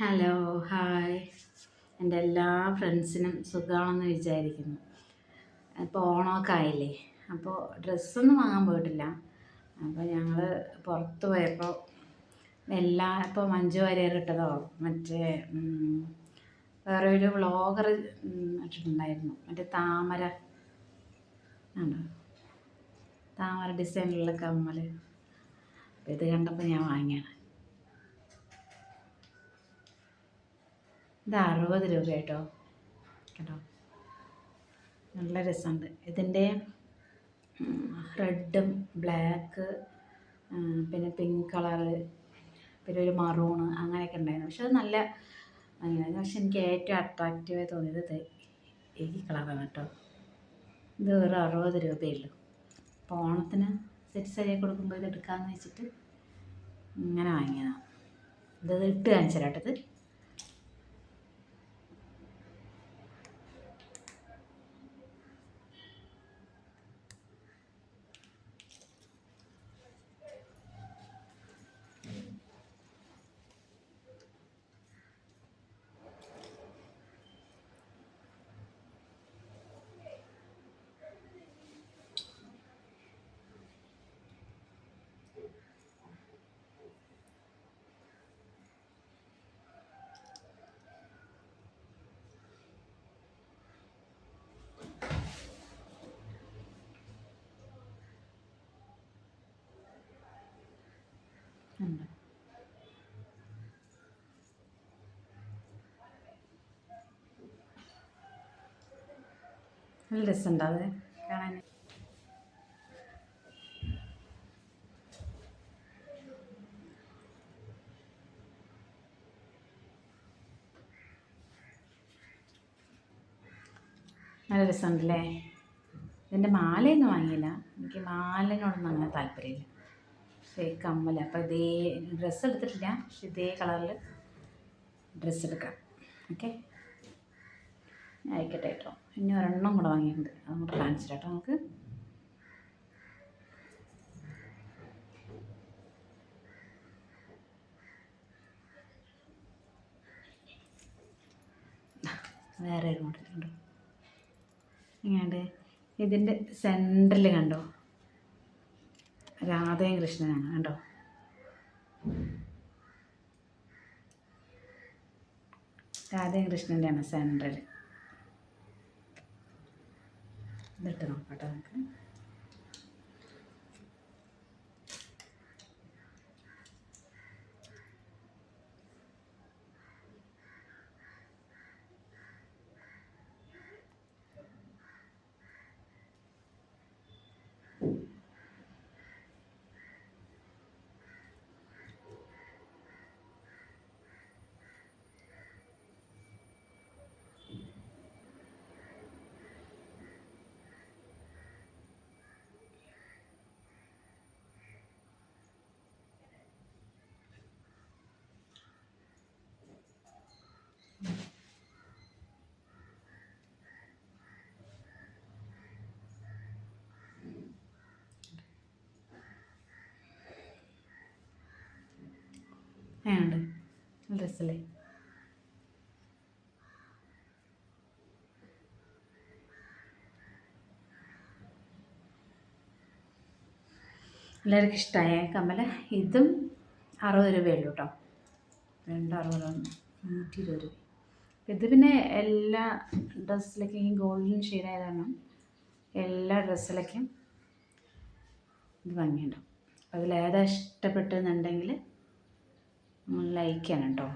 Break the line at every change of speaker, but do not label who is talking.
Hello hi എന്റെ എല്ലാ ഫ്രണ്ട്സിനും സുഖമാണെന്ന് വിചാരിക്കുന്നു. ഇപ്പോൾ ഓണമൊക്കെ ആയില്ലേ? അപ്പോൾ ഡ്രസ്സൊന്നും വാങ്ങാൻ പോയിട്ടില്ല. അപ്പോൾ ഞങ്ങൾ പുറത്ത് പോയപ്പോൾ എല്ലാ ഇപ്പോൾ മഞ്ജു വാര്യർ ഇട്ടതോ മറ്റേ വേറെ ഒരു വ്ളോഗർ ഇട്ടിട്ടുണ്ടായിരുന്നു. മറ്റേ താമര. ആണോ? താമര ഡിസൈനിലുള്ള കമ്മൽ അപ്പോൾ ഇത് കണ്ടപ്പോൾ ഞാൻ വാങ്ങിയാണ് ഇത് അറുപത് രൂപ കേട്ടോ? കേട്ടോ നല്ല രസമുണ്ട്. ഇതിന്റെ റെഡും ബ്ലാക്ക് പിന്നെ പിങ്ക് കളറ് പിന്നെ ഒരു മറൂണ് അങ്ങനെയൊക്കെ ഉണ്ടായിരുന്നു. പക്ഷെ അത് നല്ല പക്ഷെ എനിക്ക് ഏറ്റവും അട്രാക്റ്റീവായി തോന്നിയത് ഇത് ഈ കളറാണ് കേട്ടോ. ഇത് വെറും അറുപത് രൂപയേ അപ്പോൾ ഓണത്തിന് സെറ്റ് ശരിയായി കൊടുക്കുമ്പോൾ ഇത് എടുക്കാമെന്ന് വെച്ചിട്ട് ഇങ്ങനെ വാങ്ങിയതാണ്. ഇത് ഇട്ട് കാണിച്ചു തരാം കേട്ടോ ഇത് ഉണ്ട് നല്ല രസമുണ്ട് അത്. കാണാൻ. നല്ല രസമുണ്ടല്ലേ? ഇതിന്റെ മാലയൊന്നും വാങ്ങിയില്ല. എനിക്ക് മാലിനോടൊന്നും അങ്ങനെ താല്പര്യമില്ല. പക്ഷേ കമ്മൽ. അപ്പോൾ ഇതേ ഡ്രസ്സ് എടുത്തിട്ടില്ല. പക്ഷെ ഇതേ കളറിൽ ഡ്രസ്സ് എടുക്കാം. ഓക്കെ? ആയിക്കോട്ടെ കേട്ടോ. ഇനി ഒരെണ്ണം കൂടെ വാങ്ങിയിട്ടുണ്ട്. അതും കൂടെ കാണിച്ചു കേട്ടോ നമുക്ക്. വേറെ ഒരു മോഡലുണ്ടോ ഇങ്ങാണ്ട് ഇതിന്റെ സെന്ററിൽ കണ്ടോ? രാധയും കൃഷ്ണനാണ് കണ്ടോ? രാധയും കൃഷ്ണന്റെയാണ് സെൻട്രൽ ഇതിട്ട് കേട്ടോ നമുക്ക്. രസമല്ലേ എല്ലാവർക്കും ഇഷ്ടമായ കമല ഇതും അറുപത് രൂപയുള്ളൂ കേട്ടോ രണ്ട് അറുപത് നൂറ്റി ഇരുപത് രൂപ ഇത് പിന്നെ എല്ലാ ഡ്രസ്സിലേക്കും ഈ ഗോൾഡൻ ഷെയ്ഡ് ആയത് കാരണം എല്ലാ ഡ്രസ്സിലേക്കും ഇത് ഭംഗിയുണ്ടാവും. അതിലേതാ ഇഷ്ടപ്പെട്ടെന്നുണ്ടെങ്കിൽ ലൈക്ക് ചെയ്യണം കേട്ടോ.